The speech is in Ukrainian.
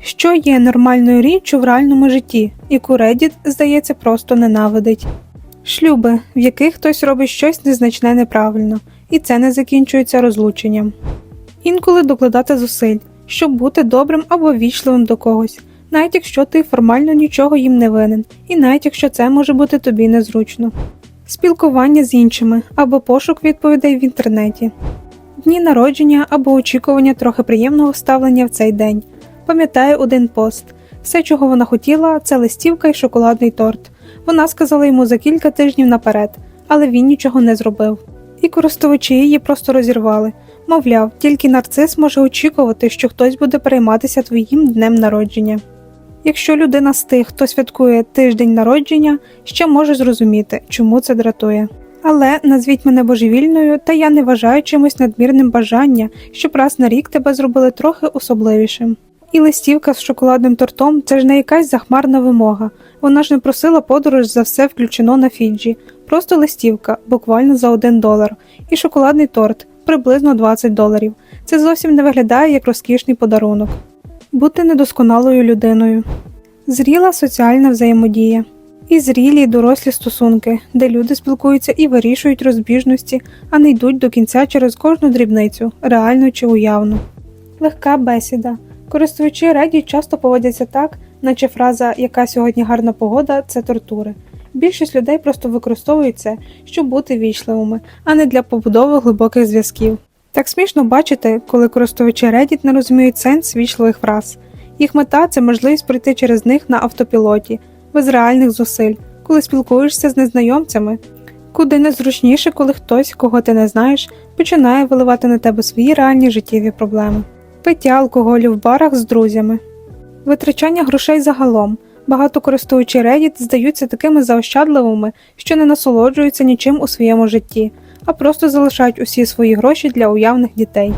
Що є нормальною річчю в реальному житті, яку Reddit, здається, просто ненавидить? Шлюби, в яких хтось робить щось незначне неправильно, і це не закінчується розлученням. Інколи докладати зусиль, щоб бути добрим або ввічливим до когось, навіть якщо ти формально нічого їм не винен, і навіть якщо це може бути тобі незручно. Спілкування з іншими або пошук відповідей в інтернеті, дні народження або очікування трохи приємного ставлення в цей день. Пам'ятаю один пост. Все, чого вона хотіла, це листівка і шоколадний торт. Вона сказала йому за кілька тижнів наперед, але він нічого не зробив. І користувачі її просто розірвали. Мовляв, тільки нарцис може очікувати, що хтось буде перейматися твоїм днем народження. Якщо людина з тих, хто святкує тиждень народження, ще може зрозуміти, чому це дратує. Але назвіть мене божевільною, та я не вважаю чимось надмірним бажання, щоб раз на рік тебе зробили трохи особливішим. І листівка з шоколадним тортом це ж не якась захмарна вимога. Вона ж не просила подорож за все включено на Фіджі, просто листівка, буквально за 1 долар, і шоколадний торт, приблизно 20 доларів. Це зовсім не виглядає як розкішний подарунок. Бути недосконалою людиною. Зріла соціальна взаємодія. І зрілі й дорослі стосунки, де люди спілкуються і вирішують розбіжності, а не йдуть до кінця через кожну дрібницю, реальну чи уявну. Легка бесіда. Користувачі Reddit часто поводяться так, наче фраза яка сьогодні гарна погода це тортури. Більшість людей просто використовують це, щоб бути вічливими, а не для побудови глибоких зв'язків. Так смішно бачити, коли користувачі Reddit не розуміють сенс вічливих фраз. Їх мета це можливість пройти через них на автопілоті, без реальних зусиль, коли спілкуєшся з незнайомцями. Куди незручніше, коли хтось, кого ти не знаєш, починає виливати на тебе свої реальні життєві проблеми. Пиття алкоголю в барах з друзями, витрачання грошей загалом. Багато користувачі Reddit здаються такими заощадливими, що не насолоджуються нічим у своєму житті, а просто залишають усі свої гроші для уявних дітей.